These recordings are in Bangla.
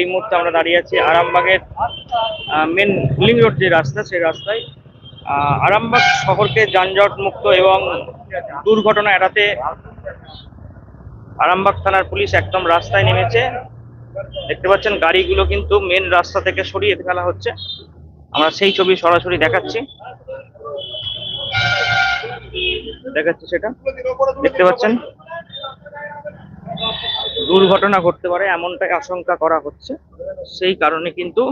এই মুহূর্তে আমরা দাঁড়িয়ে আছি আরামবাগের মেন লিং রোড যে রাস্তা, সেই রাস্তায়। আরামবাগ শহরকে যানজট মুক্ত এবং দুর্ঘটনা এড়াতে আরামবাগ থানার পুলিশ একদম রাস্তায় নেমেছে। দেখতে পাচ্ছেন, গাড়িগুলো কিন্তু মেন রাস্তা থেকে সরিয়ে ফেলা হচ্ছে। আমরা সেই ছবি সরাসরি দেখাচ্ছি। দেখাচ্ছি সেটা। দেখতে পাচ্ছেন দুর্ঘটনা ঘটতে পারে, এমনটাই আশঙ্কা করা হচ্ছে। সেই কারণে কিন্তু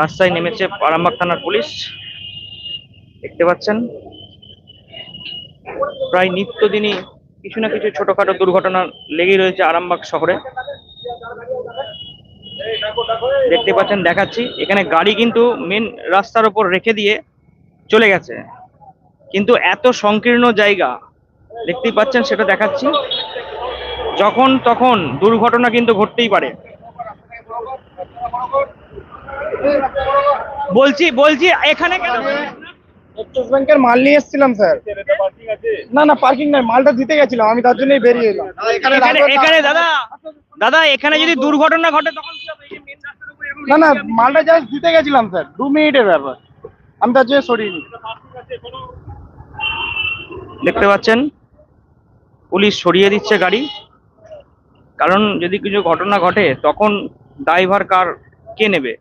রাস্তায় নেমেছে আরামবাগ থানার পুলিশ। দেখতে পাচ্ছেন, প্রায় নিত্যদিনই কিছু না কিছু ছোটখাটো দুর্ঘটনা লেগেই রয়েছে আরামবাগ শহরে। দেখতে পাচ্ছেন, দেখাচ্ছি, এখানে গাড়ি কিন্তু মেন রাস্তার ওপর রেখে দিয়ে চলে গেছে। কিন্তু এত সংকীর্ণ জায়গা দেখতেই পাচ্ছেন সেটা দেখাচ্ছি। যখন তখন দুর্ঘটনা কিন্তু ঘটতেই পারে। বলছি বলছি এখানে কেন? এক্সিস ব্যাংকের মাল নিয়ে এসেছিলাম স্যার। না না পার্কিং নাই মালটা দিতে গেছিলাম আমি তার জন্যই বেরিয়ে এলাম। এখানে দাদা দাদা এখানে যদি দুর্ঘটনা ঘটে তখন না না মালটা জাস্ট দিতে গেছিলাম স্যার দু মিনিটের ব্যাপার। আমি তার জন্য সরিয়ে দেখতে পাচ্ছেন? পুলিশ সরিয়ে দিচ্ছে গাড়ি। কারণ যদি কিছু ঘটনা ঘটে, তখন ড্রাইভার কার, কে নেবে?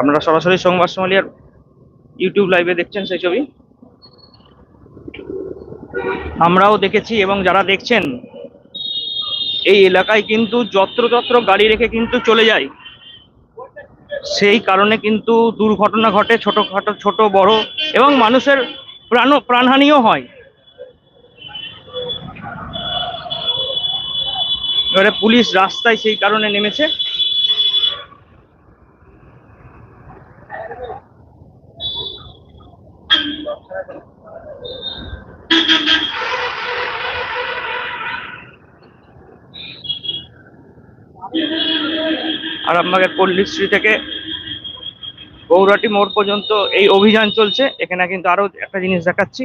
আপনারা সরাসরি সংবাদ সোমালিয়ার ইউটিউব লাইভে দেখছেন সেই ছবি। আমরাও দেখেছি এবং যারা দেখছেন, এই এলাকায় কিন্তু যত্রতত্র গাড়ি রেখে কিন্তু চলে যায়। সেই কারণে কিন্তু দুর্ঘটনা ঘটে, ছোটখাটো, ছোট, বড় এবং মানুষের প্রাণ প্রাণহানিও হয়। এবারে পুলিশ রাস্তায় সেই কারণে নেমেছে। আরামবাগের পল্লীশ্রী থেকে গৌরাটি মোড় পর্যন্ত এই অভিযান চলছে। এখানে কিন্তু আরও একটা জিনিস দেখাচ্ছি।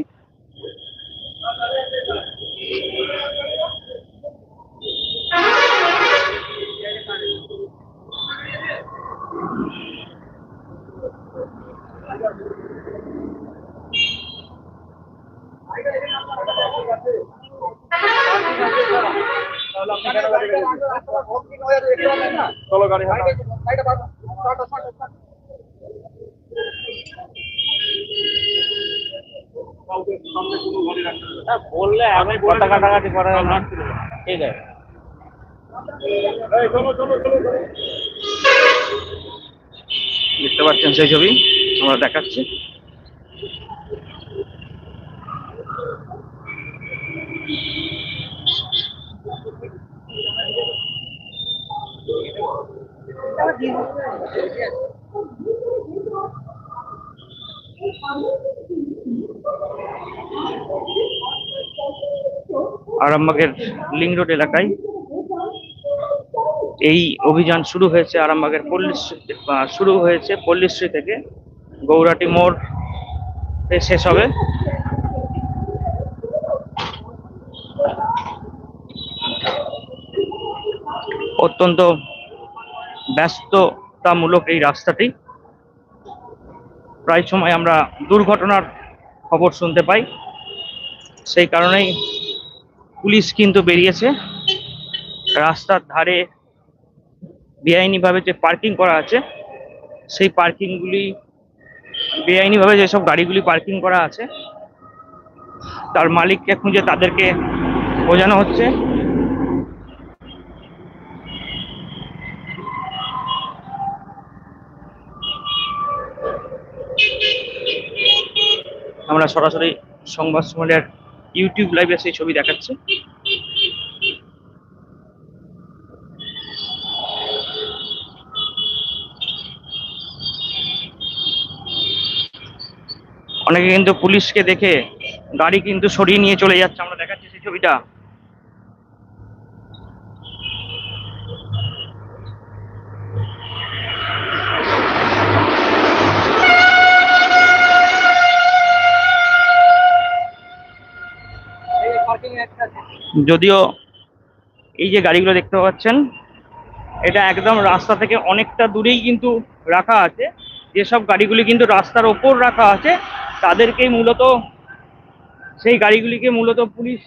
চলো গাড়ি বললে আমি কথা কাটাকাটি করা ঠিক আছে। দেখতে পাচ্ছেন সেই ছবি। আমরা দেখাচ্ছি। আরামবাগের লিং রোড এলাকায়। এই অভিযান শুরু হয়েছে আরামবাগের পল্লীশ্রী শুরু হয়েছে পল্লীশ্রী থেকে। গৌরাটি মোড় শেষ হবে। অত্যন্ত ব্যস্ততামূলক এই রাস্তাটি। প্রায় সময় আমরা দুর্ঘটনার খবর শুনতে পাই। সেই কারণেই পুলিশ কিন্তু বেরিয়েছে। রাস্তার ধারে বেআইনিভাবে যে পার্কিং করা আছে, সেই পার্কিংগুলি, বেআইনিভাবে যেসব গাড়িগুলি পার্কিং করা আছে, তার মালিককে খুঁজে তাদেরকে বোঝানো হচ্ছে। আমরা সরাসরি সংবাদ সম্মেলনের ইউটিউব লাইভ এসে ছবি দেখাচ্ছে। অনেকে কিন্তু পুলিশকে দেখে গাড়ি কিন্তু সরিয়ে নিয়ে চলে যাচ্ছে। আমরা দেখাচ্ছি সেই ছবিটা। যদিও এই যে গাড়িগুলো দেখতে পাচ্ছেন, এটা একদম রাস্তা থেকে অনেকটা দূরেই কিন্তু রাখা আছে। যেসব গাড়িগুলি কিন্তু রাস্তার ওপর রাখা আছে, তাদেরকেই মূলত সেই গাড়িগুলিকে মূলত পুলিশ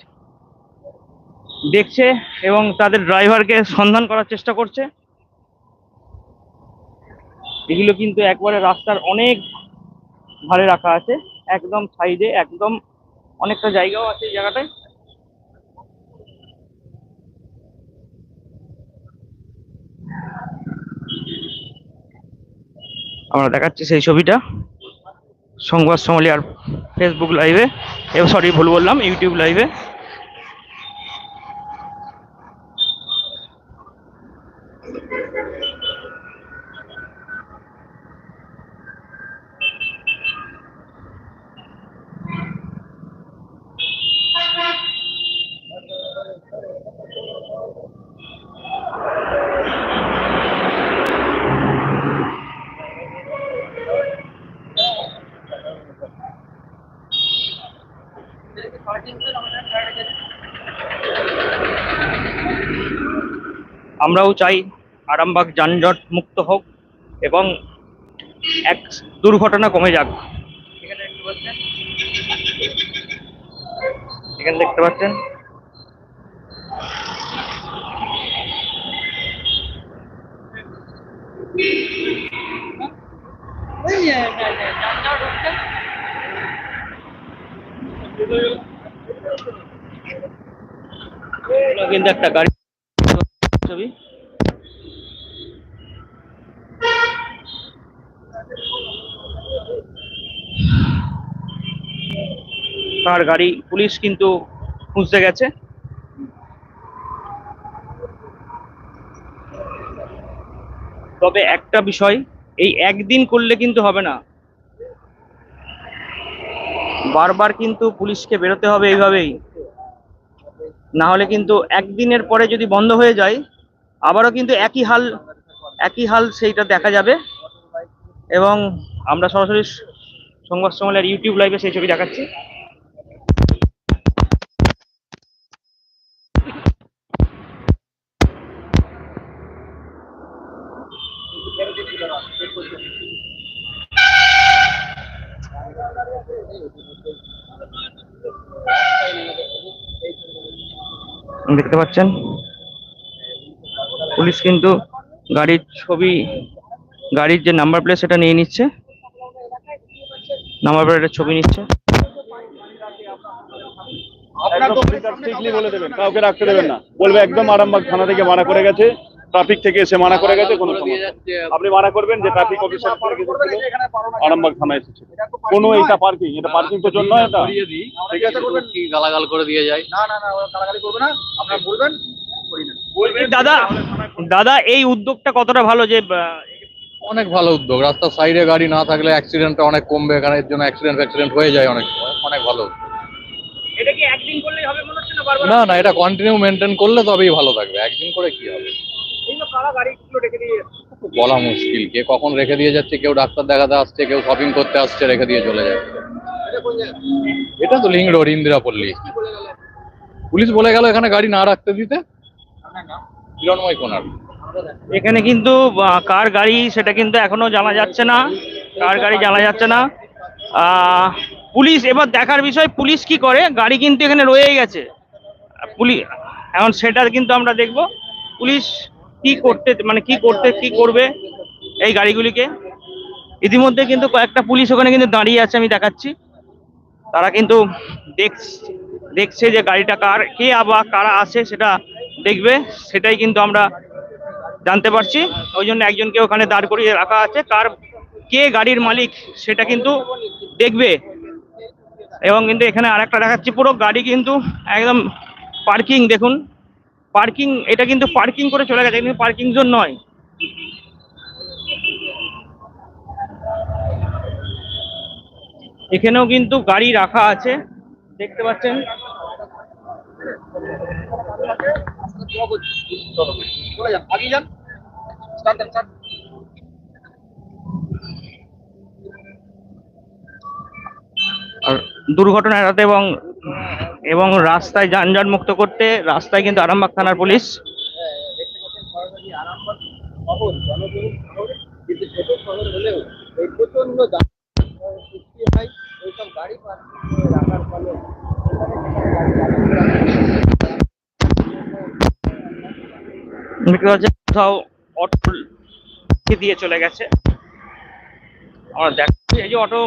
দেখছে এবং তাদের ড্রাইভারকে সন্ধান করার চেষ্টা করছে। এগুলো কিন্তু একবারে রাস্তার অনেক ধারে রাখা আছে, একদম সাইডে, একদম অনেকটা জায়গাও আছে এই জায়গাটায়। আমরা দেখাচ্ছি সেই ছবিটা। সংবাদ সমলিয়ার ফেসবুক লাইভে সরি ভুল বললাম ইউটিউব লাইভে আমরাও চাই আরামবাগ যানজট মুক্ত হোক এবং এক দুর্ঘটনা কমে যাক। এখানে দেখতে পাচ্ছেন? কিন্তু একটা গাড়ি ছবি তার গাড়ি, পুলিশ কিন্তু খুঁজতে গেছে। তবে একটা বিষয়, এই একদিন করলে কিন্তু হবে না। বারবার কিন্তু পুলিশকে বেরোতে হবে এইভাবেই। না হলে কিন্তু একদিনের পরে যদি বন্ধ হয়ে যায়, আবারও কিন্তু একই হাল একই হাল সেইটা দেখা যাবে। এবং আমরা সরাসরি সংবাদ সম্মেলনের ইউটিউব লাইভে সেই ছবি দেখাচ্ছি। দেখতে পাচ্ছেন? পুলিশ কিন্তু গাড়ির ছবি গাড়ির যে নাম্বার প্লেট সেটা নিয়ে নিচ্ছে। নাম্বার প্লেটের ছবি নিচ্ছে। বলে দেবেন কাউকে রাখতে দেবেন না। বলবে একদম আরামবাগ থানা থেকে মানা করে গেছে। ট্রাফিক থেকে এসে মানা করে গেছে কোনো সমস্যা আপনি মানা করবেন যে ট্রাফিক অফিসার আরামবাগ থানা এসেছে। কোনো এটা পার্কিং এটা পার্কিং তো জন্য এটা। ঠিক আছে কি গালাগাল করে দিয়ে যায়? না না না গালাগালি করবে না। আপনারা বলবেন করি না। দাদা দাদা এই উদ্যোগটা কতটা ভালো যে অনেক ভালো উদ্যোগ। রাস্তার সাইডে গাড়ি না থাকলে অ্যাক্সিডেন্টটা অনেক কমবে এখানে এর জন্য অ্যাক্সিডেন্ট অ্যাক্সিডেন্ট হয়ে যায় অনেক অনেক ভালো। এটা কি একদিন করলেই হবে মনে হচ্ছে না বারবার? না না এটা কন্টিনিউ মেনটেন করলে তবেই ভালো থাকবে। একদিন করে কি হবে? বলা মুশকিল। কে কখন রেখে দিয়ে যাচ্ছে কেউ ডাক্তার দেখাতে আসছে কেউ শপিং করতে আসছে রেখে দিয়ে চলে যাচ্ছে। এটা তো লিঙ্ক রোড ইন্দিরা পল্লী পুলিশ বলে গেল এখানে গাড়ি না রাখতে দিতে। হিরণময় কোনার এখানে কিন্তু আহ, কার গাড়ি সেটা কিন্তু এখনও জানা যাচ্ছে না। কার গাড়ি জানা যাচ্ছে না। আহ, পুলিশ এবার দেখার বিষয় পুলিশ কি করে? গাড়ি কিন্তু এখানে রয়েই গেছে। পুলিশ এখন সেটা কিন্তু আমরা দেখব। পুলিশ কি করতে মানে কি করতে, কি করবে এই গাড়িগুলিকে? ইতিমধ্যে কিন্তু কয়েকটা পুলিশ ওখানে কিন্তু দাঁড়িয়ে আছে, আমি দেখাচ্ছি। তারা কিন্তু দেখছে যে গাড়িটা কার, কে আবার কারা আছে সেটা দেখবে, সেটাই কিন্তু আমরা জানতে পারছি। ওই জন্য একজনকে ওখানে দাঁড় করিয়ে রাখা আছে। কার, কে গাড়ির মালিক সেটা কিন্তু দেখবে। এবং কিন্তু এখানে আরেকটা দেখাচ্ছি, পুরো গাড়ি কিন্তু একদম পার্কিং, দেখুন। পার্কিং, এটা কিন্তু পার্কিং করে চলে গেছে, কিন্তু পার্কিং জোন নয়। এখানেও কিন্তু গাড়ি রাখা আছে, দেখতে পাচ্ছেন। আর দুর্ঘটনা এড়াতে এবং এবং রাস্তায় যানজট মুক্ত করতে রাস্তায় কিন্তু আরামবাগ থানার পুলিশ। কোথাও অটো দিয়ে চলে গেছে। আমরা দেখছি এই যে অটো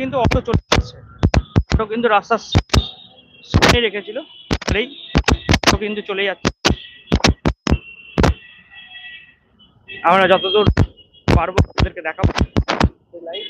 কিন্তু অটো চলে যাচ্ছে অটো কিন্তু রাস্তার সামনে রেখেছিল তাহলেই ও কিন্তু চলে যাচ্ছে। আমরা যতদূর পারব ওদেরকে দেখাবো। লাইভ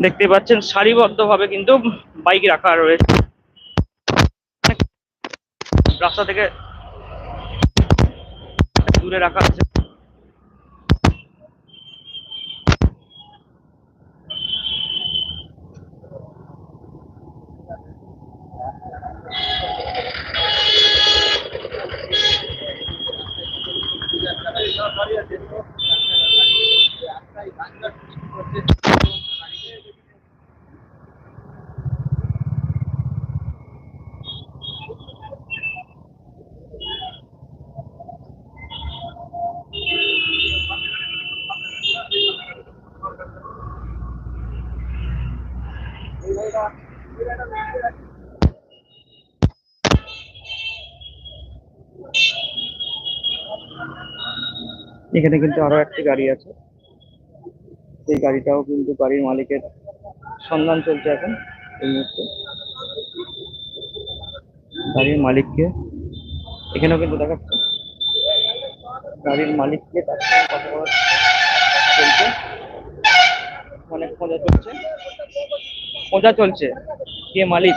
দেখতে পাচ্ছেন সারিবদ্ধভাবে কিন্তু বাইক রাখা রয়েছে। রাস্তা থেকে দূরে রাখা আছে। এখানে কিন্তু আরও একটি গাড়ি আছে। সেই গাড়িটাও কিন্তু গাড়ির মালিকের সন্ধান চলছে এখন এই মুহূর্তে। গাড়ির মালিককে এখানেও কিন্তু দেখাচ্ছে। গাড়ির মালিককে তার সঙ্গে কথা বলা চলছে। অনেক খোঁজা চলছে। খোঁজা চলছে। কে মালিক?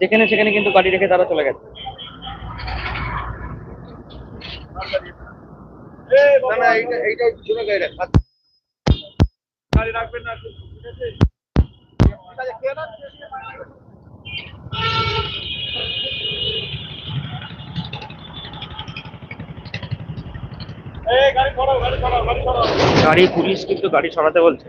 যেখানে সেখানে কিন্তু গাড়ি রেখে তারা চলে গেছে। না না এইটা এইটা জোরে গাড়ি রাখ গাড়ি রাখবেন না ঠিক আছে ঠিক আছে কে না এই গাড়ি ছড়াও গাড়ি ছড়াও গাড়ি গাড়ি পুলিশ কিন্তু গাড়ি সরাতে বলছে।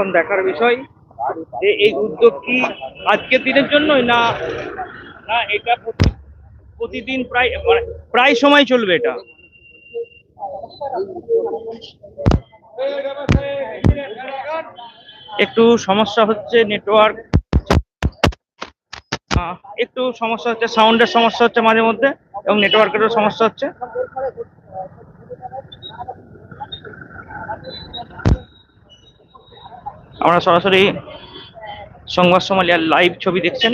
এখন দেখার বিষয় যে এই উদ্যোগ কি আজকের দিনের জন্যই না না এটা প্রতিদিন প্রায় মানে প্রায় সময় চলবে এটা? একটু সমস্যা হচ্ছে নেটওয়ার্ক একটু সমস্যা হচ্ছে সাউন্ডের সমস্যা হচ্ছে মাঝে মধ্যে এবং নেটওয়ার্কেরও সমস্যা হচ্ছে। আমরা সরাসরি সংবাদ সোমালিয়ার লাইভ ছবি দেখছেন।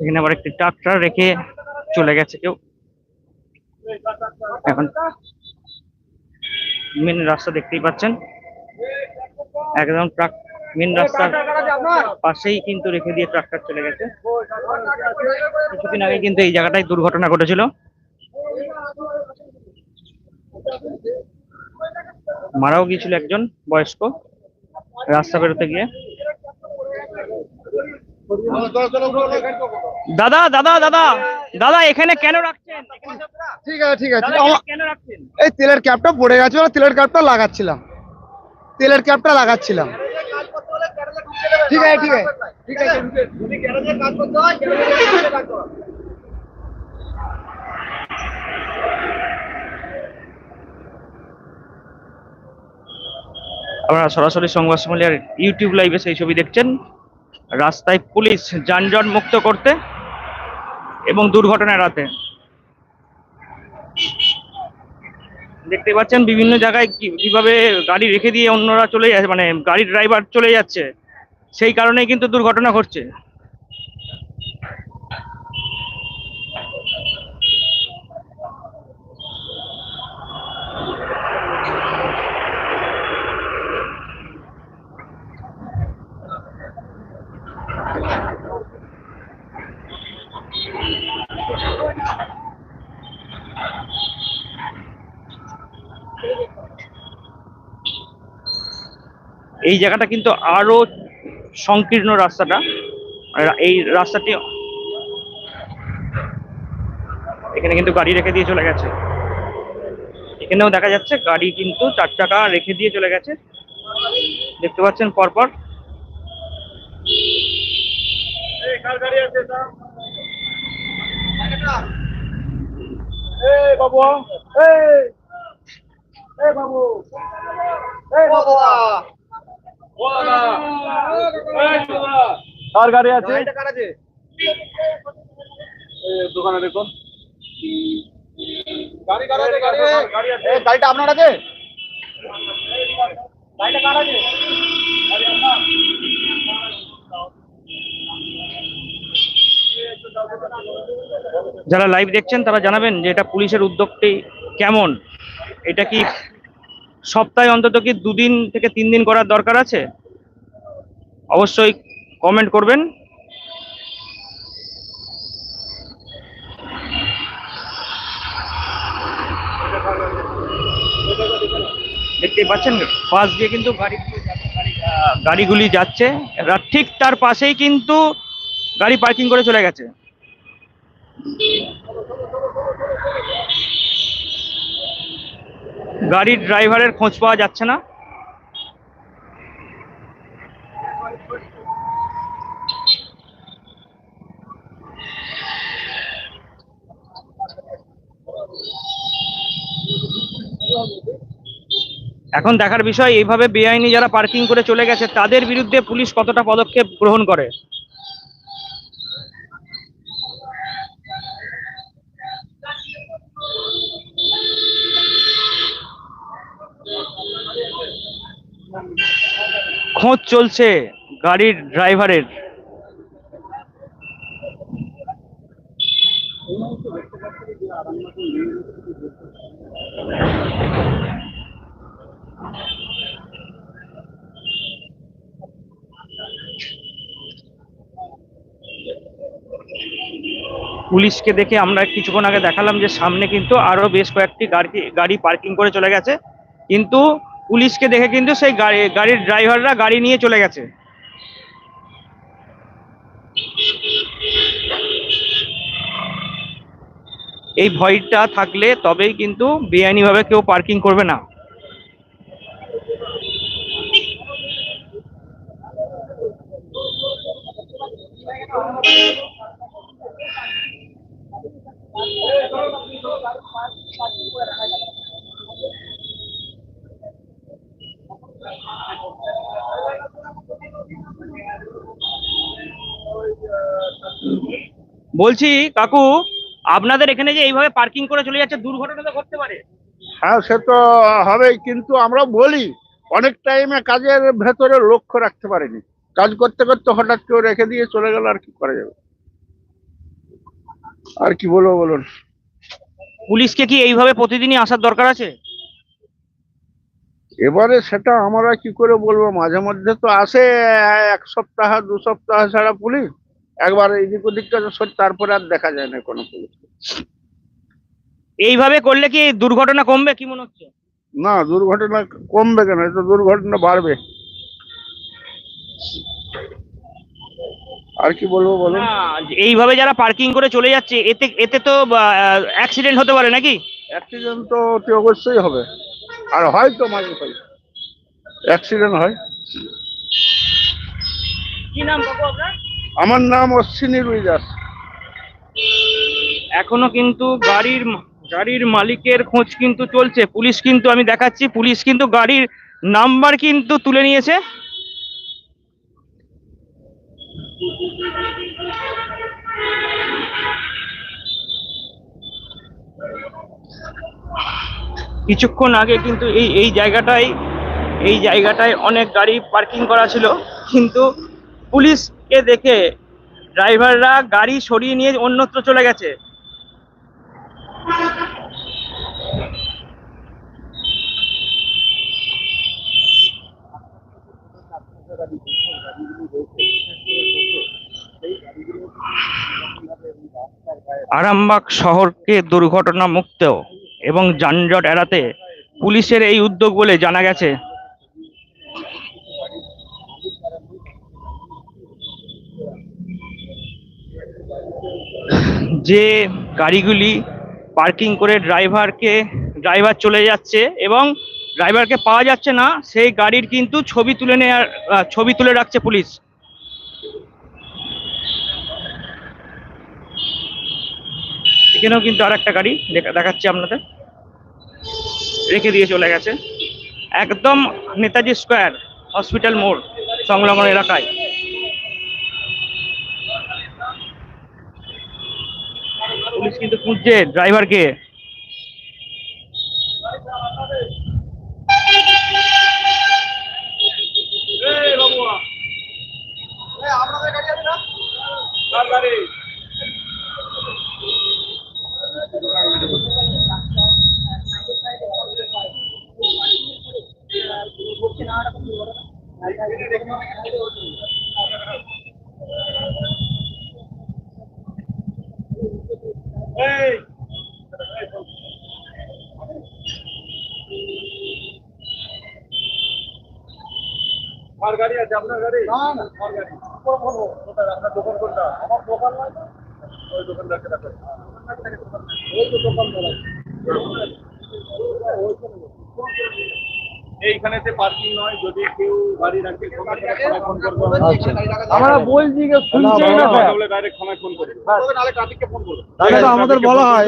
এখানে আবার একটি ট্রাক্টর রেখে চলে গেছে কেউ। এখন মেন রাস্তা দেখতেই পাচ্ছেন। একদম ট্রাক মেন রাস্তার পাশেই কিন্তু রেখে দিয়ে ট্রাক্টর চলে গেছে। কিছুদিন আগে কিন্তু এই জায়গাটায় দুর্ঘটনা ঘটেছিল। মারাও গিয়েছিল একজন বয়স্ক। রাস্তা বেরোতে গিয়ে। দাদা দাদা দাদা দাদা এখানে কেন রাখছেন? ঠিক আছে ঠিক আছে। কেন রাখছেন? এই তেলের ক্যাপটা পড়ে গেছে তেলের ক্যাপটা লাগাচ্ছিলাম। তেলের ক্যাপটা লাগাচ্ছিলাম। ঠিক আছে ঠিক আছে ঠিক আছে। আপনারা সরাসরি সংবাদ সম্মেলনের ইউটিউব লাইভে সেই ছবি দেখছেন। রাস্তায় পুলিশ যানজট মুক্ত করতে এবং দুর্ঘটনা এড়াতে দেখতে পাচ্ছেন বিভিন্ন জায়গায় কীভাবে গাড়ি রেখে দিয়ে অন্যরা চলে যাচ্ছে মানে গাড়ির ড্রাইভার চলে যাচ্ছে। সেই কারণেই কিন্তু দুর্ঘটনা ঘটছে। এই জায়গাটা কিন্তু আরও সংকীর্ণ রাস্তাটা। এই রাস্তাটি এখানে কিন্তু গাড়ি রেখে দিয়ে চলে গেছে। এখানেও দেখা যাচ্ছে গাড়ি কিন্তু চার চাকা রেখে দিয়ে চলে গেছে। দেখতে পাচ্ছেন পরপর। বাবু। কার গাড়ি আছে? দোকানে দেখুন। গাড়িটা আপনার আছে? যারা লাইভ দেখছেন তারা জানাবেন যে এটা পুলিশের উদ্যোগটি কেমন? এটা কি সপ্তাহে অন্তত কি দুদিন থেকে তিন দিন করার দরকার আছে? অবশ্যই কমেন্ট করবেন। দেখতেই পাচ্ছেন পাশ দিয়ে কিন্তু গাড়ি, গাড়িগুলি যাচ্ছে। ঠিক তার পাশেই কিন্তু গাড়ি পার্কিং করে চলে গেছে। গাড়ির ড্রাইভারের খোঁজ পাওয়া যাচ্ছে না। এখন দেখার বিষয়, এইভাবে বেআইনি যারা পার্কিং করে চলে গেছে, তাদের বিরুদ্ধে পুলিশ কতটা পদক্ষেপ গ্রহণ করে? খোঁজ চলছে গাড়ির ড্রাইভারের। পুলিশকে দেখে আমরা কিছুক্ষণ আগে দেখালাম যে সামনে কিন্তু আরও বেশ কয়েকটি গাড়ি গাড়ি পার্কিং করে চলে গেছে। কিন্তু পুলিশকে দেখে কিন্তু সেই গাড়ি, গাড়ির ড্রাইভাররা গাড়ি নিয়ে চলে গেছে। এই ভয়টা থাকলে তবেই কিন্তু বেআইনিভাবে কেউ পার্কিং করবে না। বলছি কাকু আপনাদের এখানে যে এইভাবে পার্কিং করে চলে যাচ্ছে দুর্ঘটনা তো ঘটতে পারে। হ্যাঁ সে তো হবেই কিন্তু আমরা বলি অনেক টাইমে কাজের ভেতরে লক্ষ্য রাখতে পারিনি। কাজ করতে করতে হঠাৎ কেউ রেখে দিয়ে চলে গেল আর কি করা যাবে? আর কি বলব বলুন? পুলিশকে কি এইভাবে প্রতিদিনই আসার দরকার আছে? এবারে সেটা আমরা কি করে বলব? মাঝে মধ্যে তো আসে এক সপ্তাহ দু সপ্তাহ ছাড়া পুলিশ। একবার এদিক ওদিক কাজ তারপরে আর দেখা যায় না কোনো পুলিশ। এইভাবে করলে কি দুর্ঘটনা কমবে কি মনে হচ্ছে? না দুর্ঘটনা কমবে কেন? এ তো দুর্ঘটনা বাড়বে। আর কি বলব বলুন? না, এইভাবে যারা পার্কিং করে চলে যাচ্ছে এতে এতে তো অ্যাক্সিডেন্ট হতে পারে নাকি? অ্যাক্সিডেন্ট তো অতি অবশ্যই হবে। আর হয়তো মাঝে মাঝে। অ্যাক্সিডেন্ট হয়। কি নাম আমার নাম অশ্বিনী রুই দাস। এখনও কিন্তু গাড়ির গাড়ির মালিকের খোঁজ কিন্তু চলছে। পুলিশ কিন্তু আমি দেখাচ্ছি পুলিশ কিন্তু গাড়ির নাম্বার কিন্তু তুলে নিয়েছে। কিছুক্ষণ আগে কিন্তু এই এই জায়গাটায় এই জায়গাটায় অনেক গাড়ি পার্কিং করা ছিল। কিন্তু পুলিশকে দেখে ড্রাইভাররা গাড়ি সরিয়ে নিয়ে অন্যত্র চলে গেছে। আরামবাগ শহরকে দুর্ঘটনা মুক্ত এবং যানজট এড়াতে পুলিশের এই উদ্যোগ বলে জানা গেছে। যে গাড়িগুলি পার্কিং করে ড্রাইভারকে, ড্রাইভার চলে যাচ্ছে এবং ড্রাইভারকে পাওয়া যাচ্ছে না, সেই গাড়ির কিন্তু ছবি তুলে নেওয়ার ছবি তুলে রাখছে পুলিশ। এখানেও কিন্তু আর একটা গাড়ি দেখা- দেখাচ্ছি আপনাদের। রেখে দিয়ে চলে গেছে। একদম নেতাজি স্কোয়ার হসপিটাল মোড় সংলগ্ন এলাকায়। পুলিশ কিন্তু খুঁজছে ড্রাইভারকে আপনার গাড়ি? না না। আমার গাড়ি। কোন কোন আপনার দোকান কোনটা? আমার দোকান নয় ওই দোকানদারকে দেখো ওই তো পার্কিং নয় যদি কেউ গাড়ি রাখে ফোন করবে। আমরা বলছি যে শুনছে না। বলে ডাইরেক্ট থানায় ফোন করবে। নালে ট্রাফিককে ফোন করবে তাহলে আমাদের বলা হয়।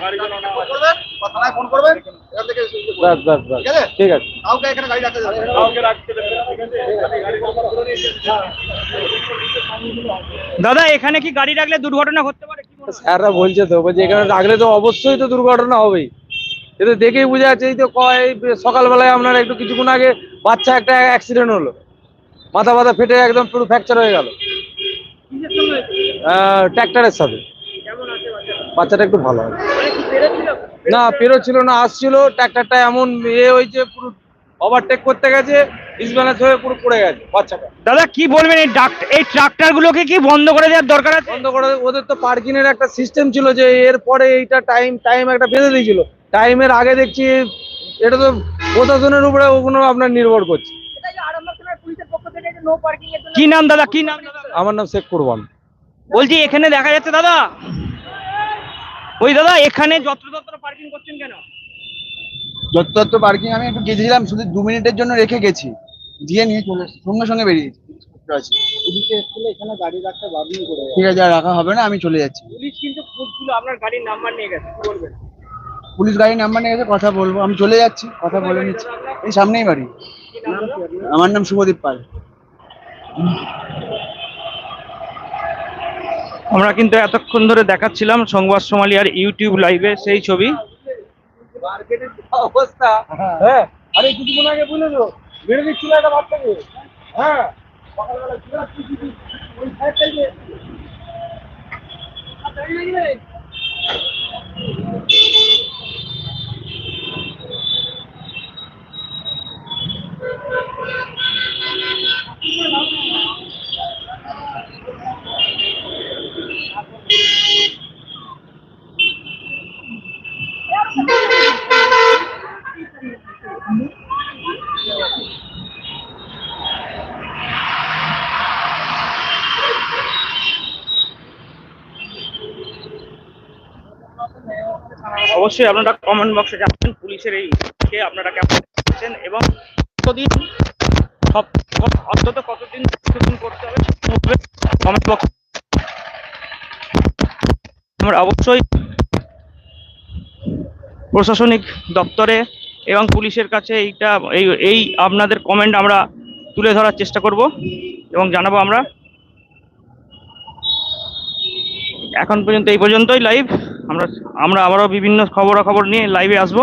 গাড়ি যেন না। করবেন? বা থানায় ফোন করবেন? বাস বাস বাস। ঠিক আছে? কাউকে এখানে গাড়ি রাখতে যাবে কাউকে রাখতে দেবে ঠিক আছে গাড়ি- গাড়ি নাম্বার দাদা এখানে কি গাড়ি রাখলে দুর্ঘটনা ঘটতে পারে? কি মনে স্যাররা বলছে তো বলছে এখানে রাখলে তো অবশ্যই তো দুর্ঘটনা হবেই। এটা দেখেই বোঝা যাচ্ছে এই তো কয় সকালবেলায় আপনার একটু কিছুক্ষণ আগে বাচ্চা একটা অ্যাক্সিডেন্ট হলো। মাথা মাথা ফেটে একদম পুরো ফ্র্যাকচার হয়ে গেল? ট্র্যাক্টরের সাথে। বাচ্চাটা? বাচ্চাটা একটু ভালো হবে। মানে কি পেরেছিল? না না আসছিল ট্র্যাক্টরটা এমন ইয়ে হয়েছে পুরো ওভারটেক করতে গেছে ডিসব্যালেন্স হয়ে পুরো পড়ে গেছে বাচ্চাটা। দাদা কি বলবেন এই ডাক এই ট্রাক্টর গুলোকে কি বন্ধ করে দেওয়ার দরকার আছে? বন্ধ করে ওদের তো পার্কিং এর একটা সিস্টেম ছিল যে এর পরে এইটা টাইম টাইম একটা বেঁধে দিয়েছিল। টাইমের আগে দেখছি এটা তো প্রশাসনের উপরে ওগুলো আপনার নির্ভর করছে। কি নাম দাদা? কি নাম? দাদা আমার নাম শেখ কুরবান। বলছি এখানে দেখা যাচ্ছে দাদা। ওই দাদা এখানে যত্রতত্র পার্কিং করছেন কেন? যত্রতত্র পার্কিং আমি একটু গেছিলাম শুধু দু মিনিটের জন্য রেখে গেছি। দিয়ে নিয়ে চলে। সঙ্গে সঙ্গে বেরিয়েছি আছি। পুলিশে এসেছিল এখানে গাড়ি রাখতে বারণ করে ঠিক আছে আর রাখা হবে না আমি চলে যাচ্ছি। পুলিশ কিন্তু খুঁজছিল আপনার গাড়ির নাম্বার নিয়ে গেছে কি বলবেন? পুলিশ গাড়ির নাম্বার নিয়ে গেছে কথা বলব। আমি চলে যাচ্ছি কথা বলে নিচ্ছি। এই সামনেই বাড়ি। আমার নাম শুভদীপ পাল। আমরা কিন্তু এতক্ষণ ধরে দেখাচ্ছিলাম সংবাদ সোমালিয়ার ইউটিউব লাইভে সেই ছবি। হ্যাঁ আরে কিছুক্ষণ আগে একটা হ্যাঁ Thank you. অবশ্যই আপনারা কমেন্ট বক্সে জানাবেন পুলিশের এই আপনারা কেমন এবং কতদিন সব অন্তত কতদিন কতদিন করতে হবে কমেন্ট বক্স আমরা অবশ্যই প্রশাসনিক দপ্তরে এবং পুলিশের কাছে এইটা এই এই আপনাদের কমেন্ট আমরা তুলে ধরার চেষ্টা করব এবং জানাব আমরা। এখন পর্যন্ত এই পর্যন্তই লাইভ আমরা আমরা আবারও বিভিন্ন খবরাখবর নিয়ে লাইভে আসব।